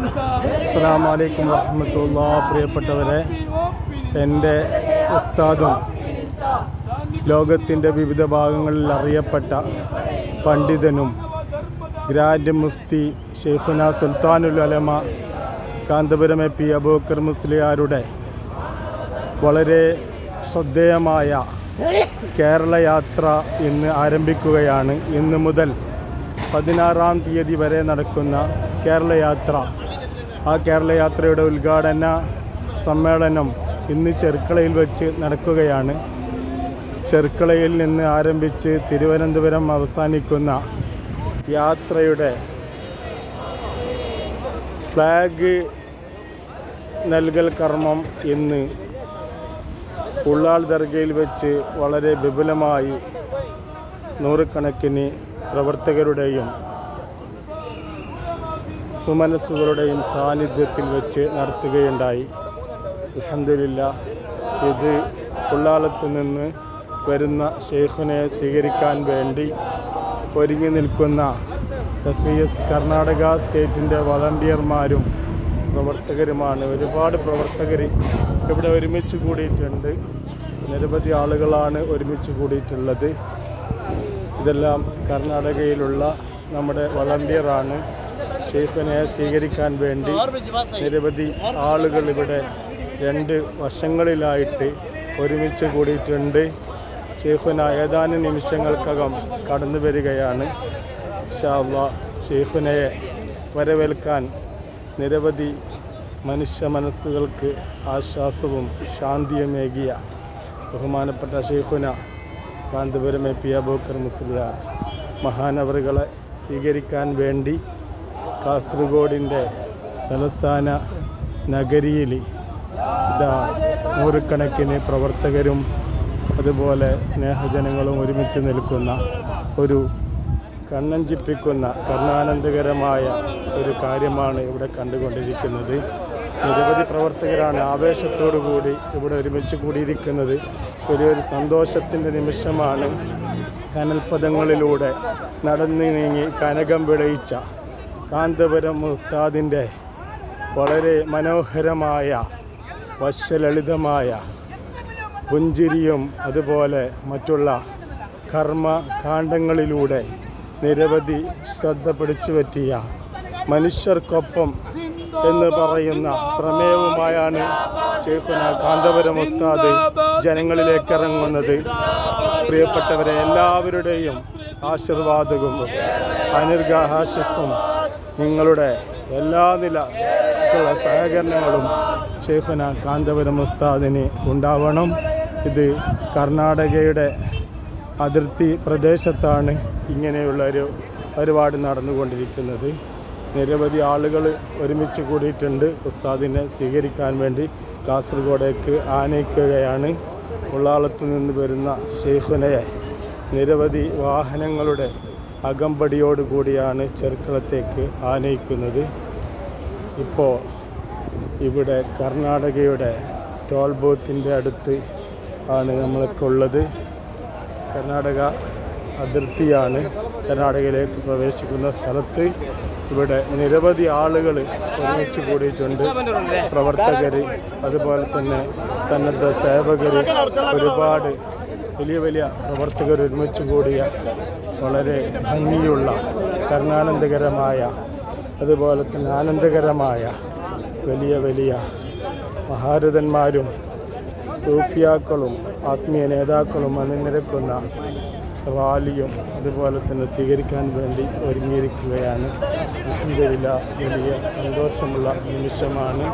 അസ്സാം വലൈക്കും വറഹമത്തുള്ള പ്രിയപ്പെട്ടവരെ എന്റെ ഉസ്താദും ലോകത്തിന്റെ വിവിധ ഭാഗങ്ങളിൽ അറിയപ്പെട്ട പണ്ഡിതനും ഗ്രാൻഡ് മുഫ്തി ഷെയ്ഖുന സുൽത്താനുൽ അലമ കാന്തപുരം എ പി അബൂക്കർ മുസ്ലിയാരുടെ വളരെ ശ്രദ്ധേയമായ കേരള യാത്ര ഇന്ന് ആരംഭിക്കുകയാണ്. ഇന്ന് മുതൽ പതിനാറാം തീയതി വരെ നടക്കുന്ന കേരള യാത്ര ആ കേരള യാത്രയുടെ ഉദ്ഘാടന സമ്മേളനം ഇന്ന് ചെർക്കളയിൽ വെച്ച് നടക്കുകയാണ്. ചെർക്കളയിൽ നിന്ന് ആരംഭിച്ച് തിരുവനന്തപുരം അവസാനിക്കുന്ന യാത്രയുടെ ഫ്ലാഗ് നൽകൽ കർമ്മം ഇന്ന് ഉള്ളാൾ ദർഗയിൽ വെച്ച് വളരെ വിപുലമായി നൂറുകണക്കിന് പ്രവർത്തകരുടെയും സുമനസ്സുകളുടെയും സാന്നിധ്യത്തിൽ വെച്ച് നടത്തുകയുണ്ടായി. അലഹമില്ല ഇത് ഉള്ളാളത്ത് നിന്ന് വരുന്ന ഷെയ്ഖിനെ സ്വീകരിക്കാൻ വേണ്ടി ഒരുങ്ങി നിൽക്കുന്ന എസ് വി എസ് കർണാടക സ്റ്റേറ്റിന്റെ വളണ്ടിയർമാരും പ്രവർത്തകരുമാണ്. ഒരുപാട് പ്രവർത്തകർ ഇവിടെ ഒരുമിച്ച് കൂടിയിട്ടുണ്ട്. നിരവധി ആളുകളാണ് ഒരുമിച്ച് കൂടിയിട്ടുള്ളത്. ഇതെല്ലാം കർണാടകയിലുള്ള നമ്മുടെ വളണ്ടിയറാണ്. ഷെയ്ഖിനെ സ്വീകരിക്കാൻ വേണ്ടി നിരവധി ആളുകൾ ഇവിടെ രണ്ട് വശങ്ങളിലായിട്ട് ഒരുമിച്ച് കൂടിയിട്ടുണ്ട്. ഷെയ്ഖുന ഏതാനും നിമിഷങ്ങൾക്കകം കടന്നു വരികയാണ്. ഷാവ ഷെയ്ഖുനയെ വരവേൽക്കാൻ നിരവധി മനുഷ്യ മനസ്സുകൾക്ക് ആശ്വാസവും ശാന്തിയുമേകിയ ബഹുമാനപ്പെട്ട ഷെയ്ഖുന കാന്തപുരം എ പി അബൂക്കർ മുസ്ലിയാർ മഹാനവറുകളെ സ്വീകരിക്കാൻ വേണ്ടി കാസർഗോഡിന്റെ തലസ്ഥാന നഗരിയിൽ ഇതാ നൂറുകണക്കിന് പ്രവർത്തകരും അതുപോലെ സ്നേഹജനങ്ങളും ഒരുമിച്ച് നിൽക്കുന്ന ഒരു കണ്ണഞ്ചിപ്പിക്കുന്ന കർണാനന്ദകരമായ ഒരു കാര്യമാണ് ഇവിടെ കണ്ടുകൊണ്ടിരിക്കുന്നത്. നിരവധി പ്രവർത്തകരാണ് ആവേശത്തോടു കൂടി ഇവിടെ ഒരുമിച്ച് കൂടിയിരിക്കുന്നത്. വലിയൊരു സന്തോഷത്തിന്റെ നിമിഷമാണ് കനൽപദങ്ങളിലൂടെ നടന്നു നീങ്ങി കനകം വിളയിച്ച കാന്തപുരം ഉസ്താദിന്റെ വളരെ മനോഹരമായ വശ്യലളിതമായ പുഞ്ചിരിയും അതുപോലെ മറ്റുള്ള കർമ്മ കാണ്ഡങ്ങളിലൂടെ നിരവധി ശ്രദ്ധ പിടിച്ചു പറ്റിയ മനുഷ്യർക്കൊപ്പം എന്ന് പറയുന്ന പ്രമേയവുമായാണ് ഷെയ്ഖുന കാന്തപുരം ഉസ്താദ് ജനങ്ങളിലേക്ക് ഇറങ്ങുന്നത് പ്രിയപ്പെട്ടവരെ എല്ലാവരുടെയും ആശീർവാദവും അനുർഗാഹാശസ്സും നിങ്ങളുടെ എല്ലാ നില സഹകരണങ്ങളും ഷെയ്ഖുന കാന്തപുരം ഉസ്താദിന് ഉണ്ടാവണം. ഇത് കർണാടകയുടെ അതിർത്തി പ്രദേശത്താണ് ഇങ്ങനെയുള്ള ഒരു പരിപാടി നടന്നുകൊണ്ടിരിക്കുന്നത്. നിരവധി ആളുകൾ ഒരുമിച്ച് കൂടിയിട്ടുണ്ട് ഉസ്താദിനെ സ്വീകരിക്കാൻ വേണ്ടി. കാസർഗോഡേക്ക് ആനയിക്കുകയാണ്. ഉള്ളാളത്ത് നിന്ന് വരുന്ന ഷെയ്ഖുനയെ നിരവധി വാഹനങ്ങളുടെ അകമ്പടിയോട് കൂടിയാണ് ചെറുക്കളത്തേക്ക് ആനയിക്കുന്നത്. ഇപ്പോൾ ഇവിടെ കർണാടകയുടെ ടോൾ ബൂത്തിന്റെ അടുത്ത് ആണ് നമ്മൾക്ക് ഉള്ളത്. കർണാടക അതിർത്തിയാണ്. കർണാടകയിലേക്ക് പ്രവേശിക്കുന്ന സ്ഥലത്ത് ഇവിടെ നിരവധി ആളുകൾ ഒരുമിച്ച് കൂടിയിട്ടുണ്ട്. പ്രവർത്തകർ അതുപോലെ തന്നെ സന്നദ്ധ സേവകർ ഒരുപാട് വലിയ വലിയ പ്രവർത്തകർ ഒരുമിച്ച് കൂടിയ വളരെ ഭംഗിയുള്ള കർണാനന്ദകരമായ അതുപോലെ തന്നെ ആനന്ദകരമായ വലിയ വലിയ മഹാരഥന്മാരും സൂഫിയാക്കളും ആത്മീയ നേതാക്കളും അണിനിരക്കുന്ന റാലിയും അതുപോലെ തന്നെ സ്വീകരിക്കാൻ വേണ്ടി ഒരുങ്ങിയിരിക്കുകയാണ്. അലഹമില്ല വലിയ സന്തോഷമുള്ള നിമിഷമാണ്.